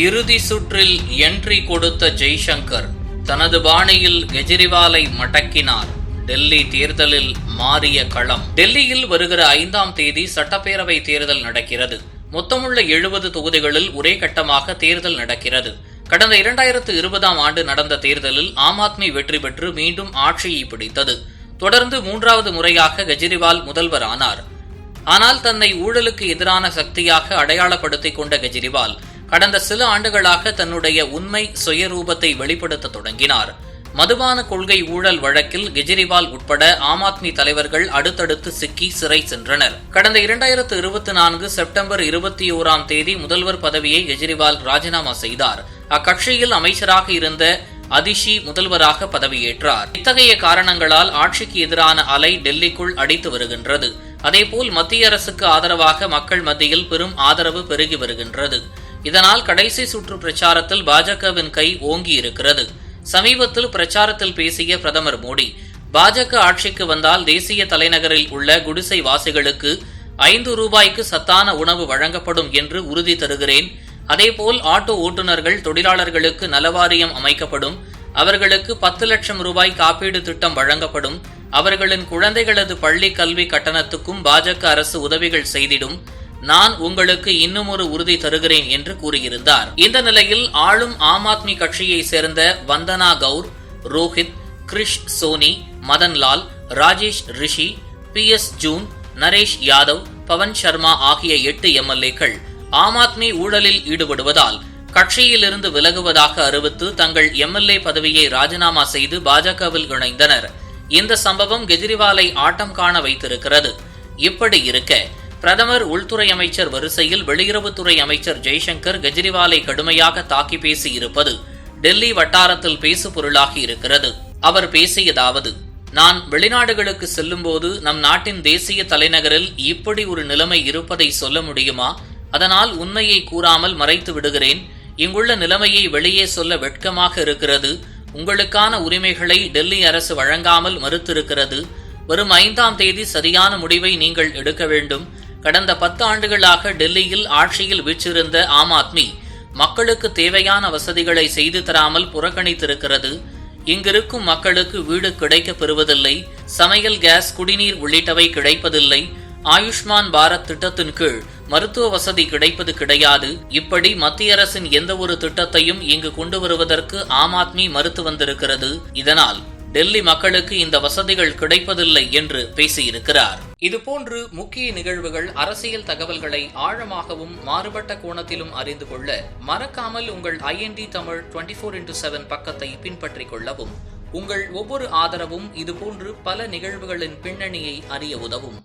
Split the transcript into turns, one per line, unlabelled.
இறுதி சுற்றில் என்ட்ரி கொடுத்த ஜெய்சங்கர் தனது பாணியில் கெஜ்ரிவாலை மடக்கினார். டெல்லி தேர்தலில் மாறிய களம். டெல்லியில் வருகிற ஐந்தாம் தேதி சட்டப்பேரவை தேர்தல் நடக்கிறது. மொத்தமுள்ள எழுபது தொகுதிகளில் ஒரே கட்டமாக தேர்தல் நடக்கிறது. கடந்த இரண்டாயிரத்து இருபதாம் ஆண்டு நடந்த தேர்தலில் ஆம் ஆத்மி வெற்றி பெற்று மீண்டும் ஆட்சியை பிடித்தது. தொடர்ந்து மூன்றாவது முறையாக கெஜ்ரிவால் முதல்வர் ஆனார் ஆனால் தன்னை ஊழலுக்கு எதிரான சக்தியாக அடையாளப்படுத்திக் கொண்ட கெஜ்ரிவால் கடந்த சில ஆண்டுகளாக தன்னுடைய உண்மை சுயரூபத்தை வெளிப்படுத்த தொடங்கினார். மதுபான கொள்கை ஊழல் வழக்கில் கெஜ்ரிவால் உட்பட ஆம் ஆத்மி தலைவர்கள் அடுத்தடுத்து சிக்கி சிறை சென்றனர். கடந்த இரண்டாயிரத்து இருபத்தி நான்கு செப்டம்பர் இருபத்தி ஓராம் தேதி முதல்வர் பதவியை கெஜ்ரிவால் ராஜினாமா செய்தார். அக்கட்சியில் அமைச்சராக இருந்த அதிஷி முதல்வராக பதவியேற்றார். இத்தகைய காரணங்களால் ஆட்சிக்கு எதிரான அலை டெல்லிக்குள் அடித்து வருகின்றது. அதேபோல் மத்திய அரசுக்கு ஆதரவாக மக்கள் மத்தியில் பெரும் ஆதரவு பெருகி வருகின்றது. இதனால் கடைசி சுற்று பிரச்சாரத்தில் பாஜகவின் கை ஓங்கி இருக்கிறது. சமீபத்தில் பிரச்சாரத்தில் பேசிய பிரதமர் மோடி பாஜக ஆட்சிக்கு வந்தால் தேசிய தலைநகரில் உள்ள குடிசை வாசிகளுக்கு ஐந்து ரூபாய்க்கு சத்தான உணவு வழங்கப்படும் என்று உறுதி தருகிறேன். அதேபோல் ஆட்டோ ஓட்டுநர்கள் தொழிலாளர்களுக்கு நலவாரியம் அமைக்கப்படும். அவர்களுக்கு பத்து லட்சம் ரூபாய் காப்பீடு திட்டம் வழங்கப்படும். அவர்களின் குழந்தைகளது பள்ளி கல்வி கட்டணத்துக்கும் பாஜக அரசு உதவிகள் செய்திடும். நான் உங்களுக்கு இன்னும் ஒரு உறுதி தருகிறேன் என்று கூறியிருந்தார். இந்த நிலையில் ஆளும் ஆம் ஆத்மி கட்சியை சேர்ந்த வந்தனா கவுர் ரோஹித் கிரிஷ் சோனி மதன்லால் ராஜேஷ் ரிஷி பி எஸ் ஜூன் நரேஷ் யாதவ் பவன் சர்மா ஆகிய எட்டு எம்எல்ஏக்கள் ஆம் ஆத்மி ஊழலில் ஈடுபடுவதால் கட்சியிலிருந்து விலகுவதாக அறிவித்து தங்கள் எம்எல்ஏ பதவியை ராஜினாமா செய்து பாஜகவில் இணைந்தனர். இந்த சம்பவம் கெஜ்ரிவாலை ஆட்டம் காண வைத்திருக்கிறது. இப்படி இருக்க பிரதமர் உள்துறை அமைச்சர் வரிசையில் வெளியுறவுத்துறை அமைச்சர் ஜெய்சங்கர் கெஜ்ரிவாலை கடுமையாக தாக்கி பேசி இருப்பது டெல்லி வட்டாரத்தில் பேசு பொருளாகி இருக்கிறது. அவர் பேசியதாவது நான் வெளிநாடுகளுக்கு செல்லும்போது நம் நாட்டின் தேசிய தலைநகரில் இப்படி ஒரு நிலைமை இருப்பதை சொல்ல முடியுமா? அதனால் உண்மையை கூறாமல் மறைத்து விடுகிறேன். இங்குள்ள நிலைமையை வெளியே சொல்ல வெட்கமாக இருக்கிறது. உங்களுக்கான உரிமைகளை டெல்லி அரசு வழங்காமல் மறுத்திருக்கிறது. வரும் ஐந்தாம் தேதி சரியான முடிவை நீங்கள் எடுக்க வேண்டும். கடந்த பத்து ஆண்டுகளாக டெல்லியில் ஆட்சியில் வீற்றிருந்த ஆம் ஆத்மி மக்களுக்கு தேவையான வசதிகளை செய்து தராமல் புறக்கணித்திருக்கிறது. இங்கிருக்கும் மக்களுக்கு வீடு கிடைக்கப் பெறுவதில்லை. சமையல் கேஸ் குடிநீர் உள்ளிட்டவை கிடைப்பதில்லை. ஆயுஷ்மான் பாரத் திட்டத்தின் கீழ் மருத்துவ வசதி கிடைப்பது கிடையாது. இப்படி மத்திய அரசின் எந்த ஒரு திட்டத்தையும் இங்கு கொண்டு வருவதற்கு ஆம் ஆத்மி மறுத்து வந்திருக்கிறது. இதனால் டெல்லி மக்களுக்கு இந்த வசதிகள் கிடைப்பதில்லை என்று பேசியிருக்கிறார். இதுபோன்று முக்கிய நிகழ்வுகள் அரசியல் தகவல்களை ஆழமாகவும் மாறுபட்ட கோணத்திலும் அறிந்து கொள்ள மறக்காமல் உங்கள் IND Tamil twenty four into seven பக்கத்தை பின்பற்றிக் கொள்ளவும் உங்கள் ஒவ்வொரு ஆதரவும் இதுபோன்று பல நிகழ்வுகளின் பின்னணியை அறிய உதவும்.